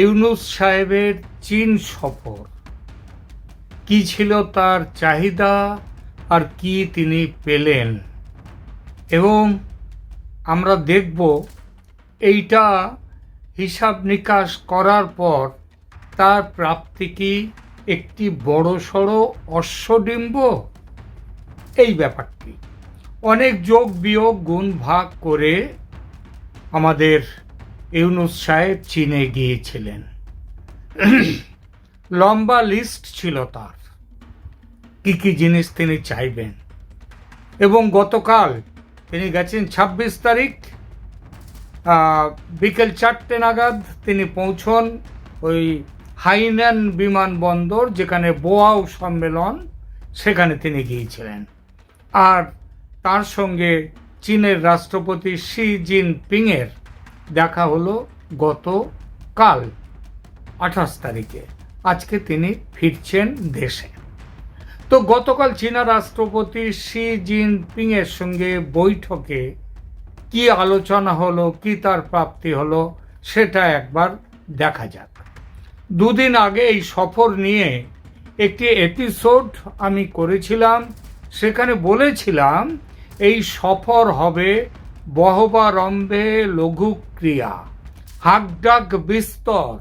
ইউনুস সাহেবের চীন সফর। কি ছিল তার চাহিদা আর কি তিনি পেলেন? এবং আমরা দেখব এইটা হিসাব নিকাশ করার পর তার প্রাপ্তি কি একটি বড় সড়ো অশ্বডিম্ব? এই ব্যাপারটি। অনেক যোগ বিয়োগ গুণ ভাগ করে আমাদের ইউনুস সাহেব চীনে গিয়েছিলেন। লম্বা লিস্ট ছিল তার। কি কি জিনিস তিনি চাইবেন? এবং গতকাল তিনি গেছেন ছাব্বিশ তারিখ বিকেল চারটে নাগাদ তিনি পৌঁছন ওই হাইনান বিমানবন্দর, যেখানে বোয়াও সম্মেলন, সেখানে তিনি গিয়েছিলেন। আর তার সঙ্গে চীনের রাষ্ট্রপতি শি জিনপিংয়ের দেখা হলো গতকাল আঠাশ তারিখে। আজকে তিনি ফিরছেন দেশে। তো গতকাল চীনা রাষ্ট্রপতি শি জিনপিং এর সঙ্গে বৈঠকে কি আলোচনা হলো, কি তার প্রাপ্তি হলো, সেটা একবার দেখা যাক। দুদিন আগে এই সফর নিয়ে একটি এপিসোড আমি করেছিলাম, সেখানে বলেছিলাম, এই সফর হবে বহবারম্ভে লঘু ক্রিয়া হাকডাক বিস্তর।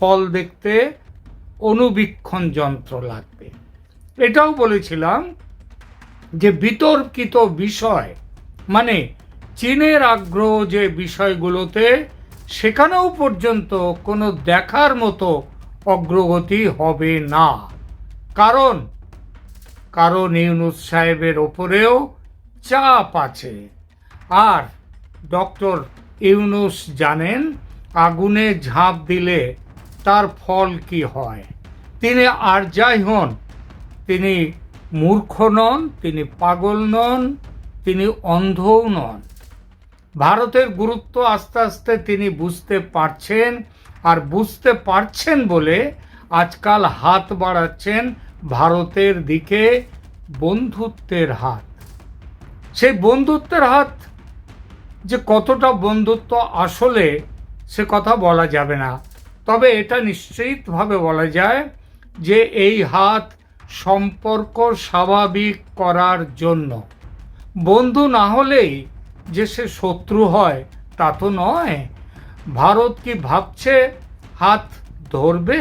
ফল দেখতে অনুবীক্ষণ যন্ত্র লাগবে। এটাও বলেছিলাম যে বিতর্কিত বিষয় মানে চীনের আগ্রহ যে বিষয়গুলোতে সেখানেও পর্যন্ত কোনো দেখার মতো অগ্রগতি হবে না। কারণ কারণ ইউনুস সাহেবের ওপরেও চাপ আছে। আর ডক্টর ইউনুস জানেন, আগুনে ঝাঁপ দিলে তার ফল কি হয়? তিনি আর যাই হন। তিনি মূর্খ নন, তিনি পাগল নন, তিনি অন্ধও নন। ভারতের গুরুত্ব আস্তে আস্তে তিনি বুঝতে পারছেন আর বুঝতে পারছেন বলে আজকাল হাত বাড়াচ্ছেন ভারতের দিকে বন্ধুত্বের হাত। সেই বন্ধুত্বের হাত যে কতটা বন্ধুত্ব আসলে সে কথা বলা যাবে না। তবে এটা নিশ্চিতভাবে বলা যায় যে এই হাত সম্পর্ক স্বাভাবিক করার জন্য। বন্ধু না হলেই যে সে শত্রু হয়, তা তো নয়। ভারত কি ভাবছে হাত ধরবে,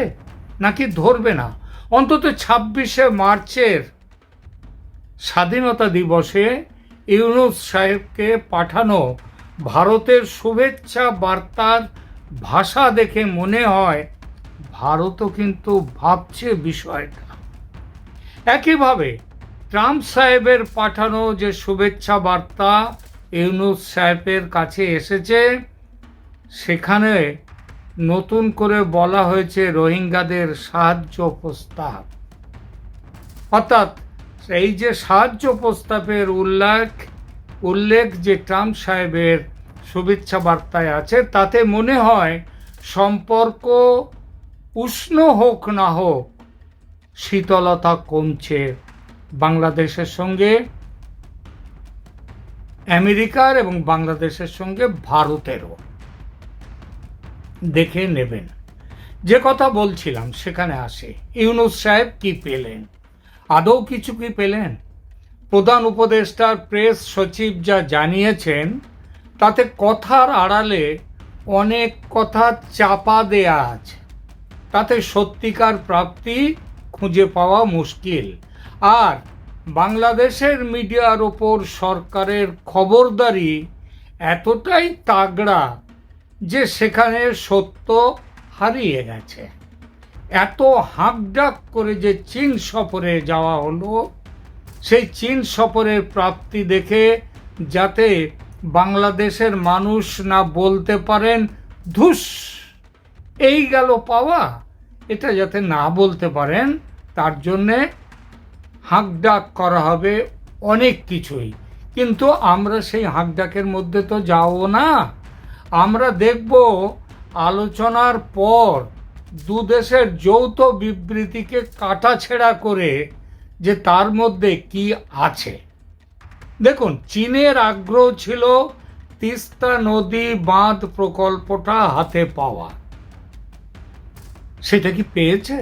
নাকি ধরবে না? অন্তত ছাব্বিশে মার্চের স্বাধীনতা দিবসে ইউনুস সাহেবকে পাঠানো ভারতের শুভেচ্ছা বার্তার ভাষা দেখে মনে হয় ভারতও কিন্তু ভাবছে বিষয়টা। একইভাবে ট্রাম্প সাহেবের পাঠানো যে শুভেচ্ছা বার্তা ইউনুস সাহেবের কাছে এসেছে, সেখানে নতুন করে বলা হয়েছে রোহিঙ্গাদের সাহায্য প্রস্তাব। অর্থাৎ এই যে সাহায্য প্রস্তাবের উল্লেখ উল্লেখ যে ট্রাম্প সাহেবের শুভেচ্ছা বার্তায় আছে, তাতে মনে হয় সম্পর্ক উষ্ণ হোক না হোক, শীতলতা কমছে বাংলাদেশের সঙ্গে, আমেরিকার এবং বাংলাদেশের সঙ্গে ভারতেরও। দেখে নেবেন। যে কথা বলছিলাম সেখানে আসে। ইউনুস সাহেব কি পেলেন? আদৌ কিছু কি পেলেন? প্রধান উপদেষ্টার প্রেস সচিব যা জানিয়েছেন, তাতে কথার আড়ালে অনেক কথা চাপা দেয়া আছে। তাতে সত্যিকার প্রাপ্তি খুঁজে পাওয়া মুশকিল। আর বাংলাদেশের মিডিয়ার ওপর সরকারের খবরদারি এতটাই তাগড়া যে সেখানে সত্য হারিয়ে গেছে। এত হাঁকডাক করে যে চীন সফরে যাওয়া হলো সেই চীন সফরের প্রাপ্তি দেখে যাতে বাংলাদেশের মানুষ না বলতে পারেন ধুস, এই গেল পাওয়া। এটা যাতে না বলতে পারেন, তার জন্যে হাঁকডাক করা হবে অনেক কিছুই। কিন্তু আমরা সেই হাঁকডাকের মধ্যে তো যাব না। আমরা দেখব আলোচনার পর দু দেশের যৌথ বিবৃতিকে কাটাছেড়া করে যে তার মধ্যে কি আছে? দেখুন, চীনের আগ্রহ ছিল তিস্তা নদী বাঁধ প্রকল্পটা হাতে পাওয়া। সেটা কি পেয়েছে?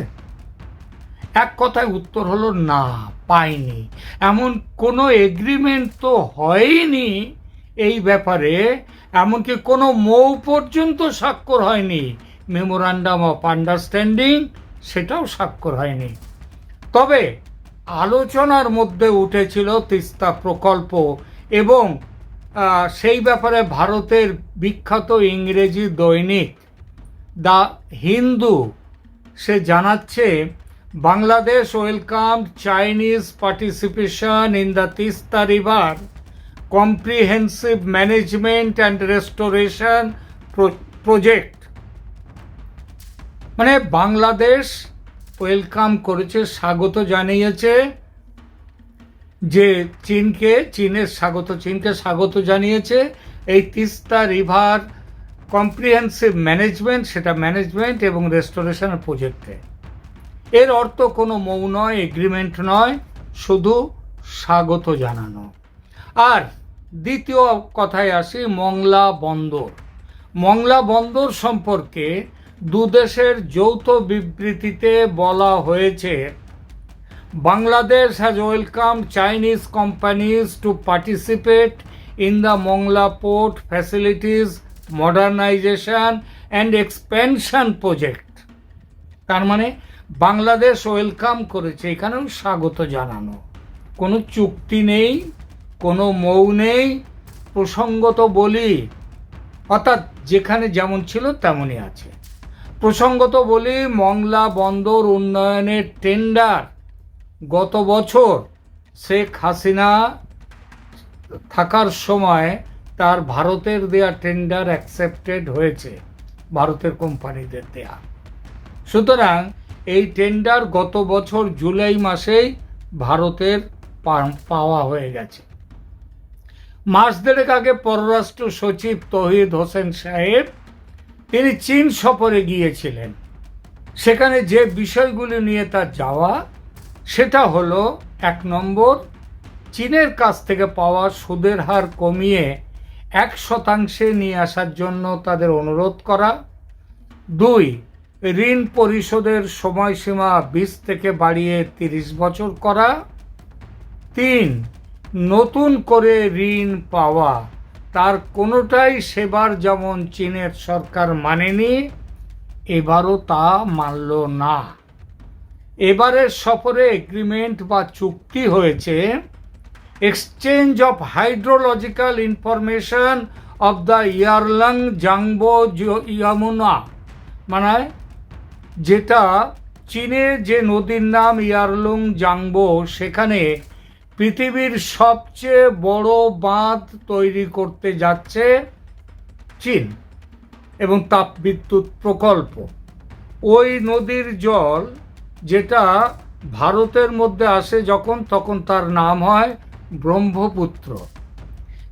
এক কথায় উত্তর হলো না পায়নি এমন কোনো এগ্রিমেন্ট তো হয়নি এই ব্যাপারে, এমনকি কোনো মৌ পর্যন্ত স্বাক্ষর হয়নি। মেমোরান্ডাম অফ আন্ডারস্ট্যান্ডিং সেটাও স্বাক্ষর হয়নি। তবে আলোচনার মধ্যে উঠেছিল তিস্তা প্রকল্প এবং সেই ব্যাপারে ভারতের বিখ্যাত ইংরেজি দৈনিক দ্য হিন্দু, সে জানাচ্ছে, Bangladesh welcome Chinese participation in the Teesta river, comprehensive management and restoration project. মানে বাংলাদেশ ওয়েলকাম করেছে, স্বাগত জানিয়েছে, যে চীনকে, চীনের স্বাগত, চীনকে স্বাগত জানিয়েছে। এই তিস্তা রিভার কম্প্রিহেন্সিভ ম্যানেজমেন্ট, সেটা ম্যানেজমেন্ট এবং রেস্টোরেশনের প্রজেক্টে। এর অর্থ কোনো মৌ নয়, এগ্রিমেন্ট নয়, শুধু স্বাগত জানানো। আর দ্বিতীয় কথায় আসি, মংলা বন্দর। মংলা বন্দর সম্পর্কে দুদেশের যৌথ বিবৃতিতে বলা হয়েছে, Bangladesh has welcome Chinese companies to participate in the Mongla port facilities modernisation and expansion project তার মানে বাংলাদেশ ওয়েলকাম করেছে এখানেও স্বাগত জানানো। কোনো চুক্তি নেই, কোনো মৌ নেই, প্রসঙ্গত বলি, অর্থাৎ যেখানে যেমন ছিল তেমনই আছে। প্রসঙ্গত বলি, মংলা বন্দর উন্নয়নের টেন্ডার গত বছর শেখ হাসিনা থাকার সময় তার ভারতের দেয়া টেন্ডার অ্যাকসেপ্টেড হয়েছে, ভারতের কোম্পানিদের দেয়া। সুতরাং এই টেন্ডার গত বছর জুলাই মাসেই ভারতের পাওয়া হয়ে গেছে। মাস দেড়েক আগে পররাষ্ট্র সচিব তহিদ হোসেন সাহেব তিনি চীন সফরে গিয়েছিলেন। সেখানে যে বিষয়গুলি নিয়ে তার যাওয়া, সেটা হলো, এক নম্বর, চীনের কাছ থেকে পাওয়া সুদের হার কমিয়ে এক শতাংশে নিয়ে আসার জন্য তাদের অনুরোধ করা। দুই, ঋণ পরিশোধের সময়সীমা বিশ থেকে বাড়িয়ে তিরিশ বছর করা। তিন, নতুন করে ঋণ পাওয়া। তার কোনোটাই সেবার যেমন চীনের সরকার মানেনি, এবারও তা মানল না। এবারের সফরে এগ্রিমেন্ট বা চুক্তি হয়েছে, exchange of hydrological information of the Yarlung Zangbo Yamuna মানে যেটা চীনে যে নদীর নাম ইয়ারলুং জাংবো, সেখানে পৃথিবীর সবচেয়ে বড় বাঁধ তৈরি করতে যাচ্ছে চীন এবং তাপবিদ্যুৎ প্রকল্প। ওই নদীর জল যেটা ভারতের মধ্যে আসে যখন, তখন তার নাম হয় ব্রহ্মপুত্র।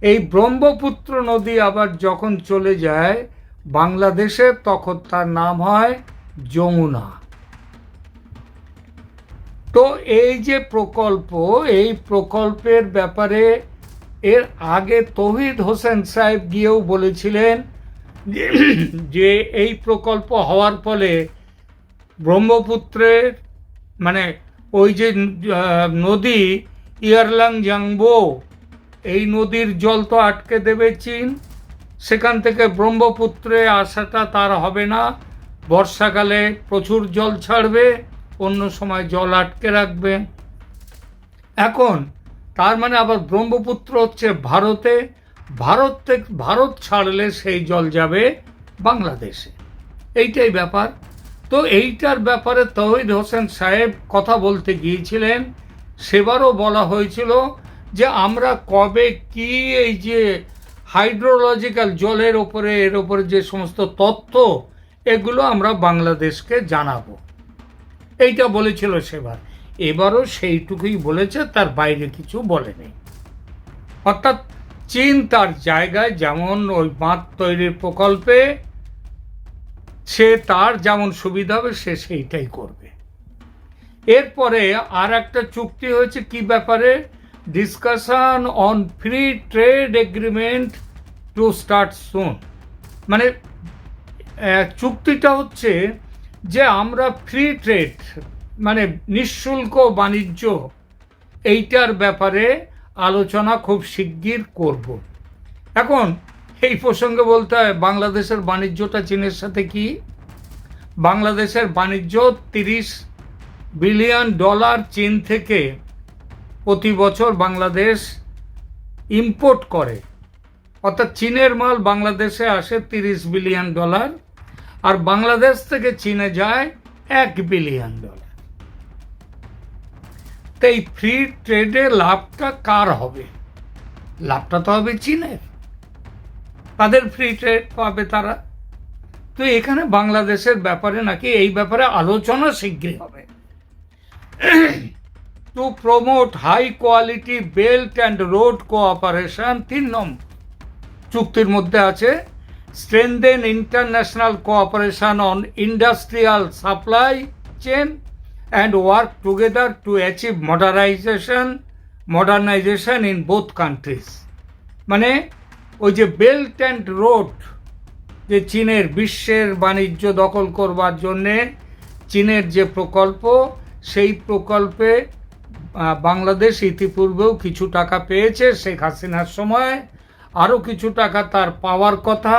এই ব্রহ্মপুত্র নদী আবার যখন চলে যায় বাংলাদেশে, তখন তার নাম হয় যমুনা। তো এই যে প্রকল্প, এই প্রকল্পের ব্যাপারে এর আগে তহিদ হোসেন সাহেব গিয়েও বলেছিলেন যে- এই প্রকল্প হওয়ার ফলে ব্রহ্মপুত্রের মানে ওই যে নদী ইয়ারলাং জাংবো, এই নদীর জল তো আটকে দেবে চীন, সেখান থেকে ব্রহ্মপুত্রে আসাটা তার হবে না, বর্ষাকালে প্রচুর জল ছাড়বে। অন্য সময় জল আটকে রাখবে। এখন তার মানে আবার ব্রহ্মপুত্র হচ্ছে ভারতে। ভারত থেকে ভারত ছাড়লে সেই জল যাবে বাংলাদেশে। এইটাই ব্যাপার। তো এইটার ব্যাপারে তহিদ হোসেন সাহেব কথা বলতে গিয়েছিলেন। সেবারও বলা হয়েছিল যে আমরা কবে কি এই যে হাইড্রোলজিক্যাল জলের ওপরে, এর ওপরে যে সমস্ত তথ্য, এগুলো আমরা বাংলাদেশকে জানাব। এইটা বলেছিল সেবার। এবারও সেইটুকুই বলেছে, তার বাইরে কিছু বলেনি। অর্থাৎ চীন তার জায়গায় যেমন ওই বাঁধ তৈরির প্রকল্পে সে তার যেমন সুবিধা হবে, সে সেইটাই করবে। এরপরে আর একটা চুক্তি হয়েছে কি ব্যাপারে? Discussion on free trade agreement to start soon মানে চুক্তিটা হচ্ছে যে আমরা ফ্রি ট্রেড মানে নিঃশুল্ক বাণিজ্য, এইটার ব্যাপারে আলোচনা খুব শিগগির করব। এখন এই প্রসঙ্গে বলতে হয়, বাংলাদেশের বাণিজ্যটা চীনের সাথে কি? বাংলাদেশের বাণিজ্য তিরিশ বিলিয়ন ডলার চীন থেকে প্রতি বছর বাংলাদেশ ইম্পোর্ট করে। অর্থাৎ চীনের মাল বাংলাদেশে আসে তিরিশ বিলিয়ন ডলার। আর বাংলাদেশ থেকে চীনে যায় এক বিলিয়ন ডলার। তো এই ফ্রি ট্রেডে লাভটা কার হবে? লাভটা তো হবে চীনের। তাদের ফ্রি ট্রেড পাবে তারা। তো এখানে বাংলাদেশের ব্যাপারে নাকি এই ব্যাপারে আলোচনা শীঘ্রই হবে। To promote high quality belt and road cooperation তিন নম্বর চুক্তির মধ্যে আছে strengthen international cooperation on industrial supply chain and work together to achieve modernisation modernisation in both countries মানে ওই যে বেল্ট অ্যান্ড রোড যে চীনের বিশ্বের বাণিজ্য দখল করবার জন্যে চীনের যে প্রকল্প, সেই প্রকল্পে বাংলাদেশ ইতিপূর্বেও কিছু টাকা পেয়েছে শেখ হাসিনার সময়। আরও কিছু টাকা তার পাওয়ার কথা।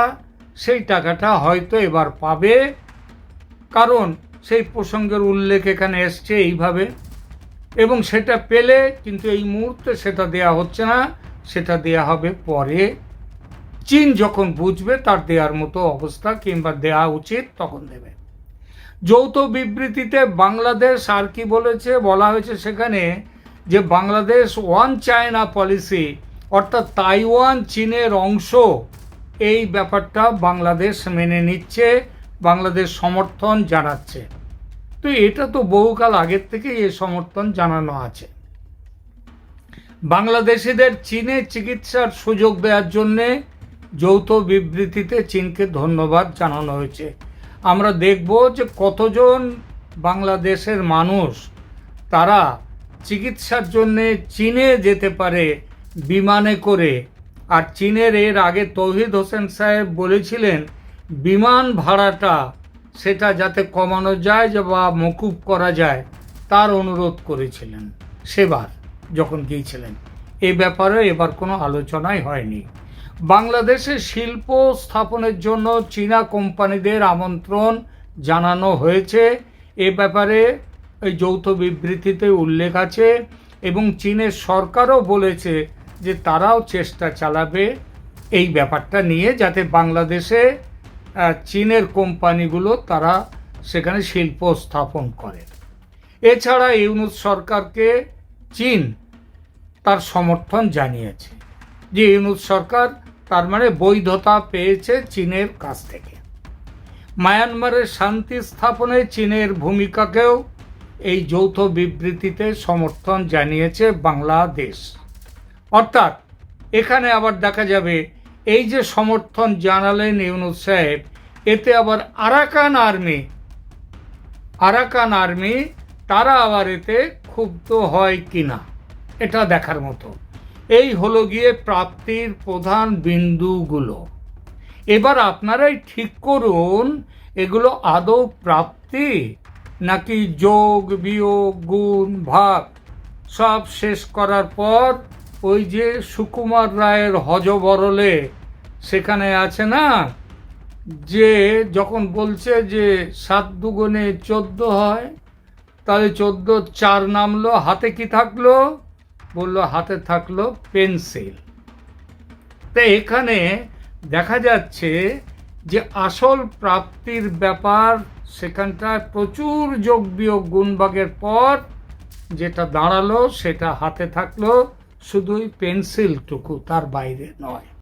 সেই টাকাটা হয়তো এবার পাবে। কারণ সেই প্রসঙ্গের উল্লেখ এখানে এসছে এইভাবে। এবং সেটা পেলে কিন্তু এই মুহূর্তে সেটা দেয়া হচ্ছে না, সেটা দেয়া হবে পরে। চীন যখন বুঝবে তার দেওয়ার মতো অবস্থা কিংবা দেয়া উচিত তখন দেবে। যৌথ বিবৃতিতে বাংলাদেশ আর কি বলেছে, বলা হয়েছে সেখানে যে বাংলাদেশ ওয়ান চায়না পলিসি অর্থাৎ তাইওয়ান, চীনের অংশ এই ব্যাপারটা বাংলাদেশ মেনে নিচ্ছে, বাংলাদেশ সমর্থন জানাচ্ছে। তো এটা তো বহুকাল আগের থেকে এই সমর্থন জানানো আছে। বাংলাদেশিদের চীনে চিকিৎসার সুযোগ দেওয়ার জন্যে যৌথ বিবৃতিতে চীনকে ধন্যবাদ জানানো হয়েছে। আমরা দেখব যে কতজন বাংলাদেশের মানুষ তারা চিকিৎসার জন্যে চীনে যেতে পারে, বিমানে করে আর চীনের এর আগে তৌহিদ হোসেন সাহেব বলেছিলেন, বিমান ভাড়াটা সেটা যাতে কমানো যায় বা মকুব করা যায়, তার অনুরোধ করেছিলেন। সেবার যখন গিয়েছিলেন। এ ব্যাপারে এবার কোনো আলোচনাই হয়নি। বাংলাদেশে শিল্প স্থাপনের জন্য চীনা কোম্পানিদের আমন্ত্রণ জানানো হয়েছে। এ ব্যাপারে এই যৌথ বিবৃতিতে উল্লেখ আছে এবং চীনের সরকারও বলেছে যে তারাও চেষ্টা চালাবে এই ব্যাপারটা নিয়ে যাতে বাংলাদেশে চীনের কোম্পানিগুলো তারা সেখানে শিল্প স্থাপন করে। এছাড়া ইউনুস সরকারকে চীন তার সমর্থন জানিয়েছে যে ইউনুস সরকার তার মানে বৈধতা পেয়েছে চীনের কাছ থেকে। মায়ানমারের শান্তি স্থাপনে চীনের ভূমিকাকেও এই যৌথ বিবৃতিতে সমর্থন জানিয়েছে বাংলাদেশ। অর্থাৎ এখানে আবার দেখা যাবে, এই যে সমর্থন জানালেন ইউনুস সাহেব, এতে আবার আরাকান আর্মি আরাকান আর্মি, তারা আবার এতে ক্ষুব্ধ হয় কি না এটা দেখার মতো। এই হলো গিয়ে প্রাপ্তির প্রধান বিন্দুগুলো। এবার আপনারাই ঠিক করুন, এগুলো আদৌ প্রাপ্তি নাকি যোগ, বিয়োগ, গুণ, ভাগ, সব শেষ করার পর ওই যে সুকুমার রায়ের হজবরলে সেখানে আছে না? যে যখন বলছে যে সাত দুগুণে চোদ্দ হয়, তাহলে চোদ্দ চার নামলো, হাতে কি থাকল? বলল হাতে থাকল পেন্সিল। তো এখানে দেখা যাচ্ছে যে আসল প্রাপ্তির ব্যাপার, সেখানটায় প্রচুর যোগ বিয়োগ গুণভাগের পর যেটা দাঁড়াল সেটা হাতে থাকল। শুধুই পেন্সিলটুকু তার বাইরে নয়।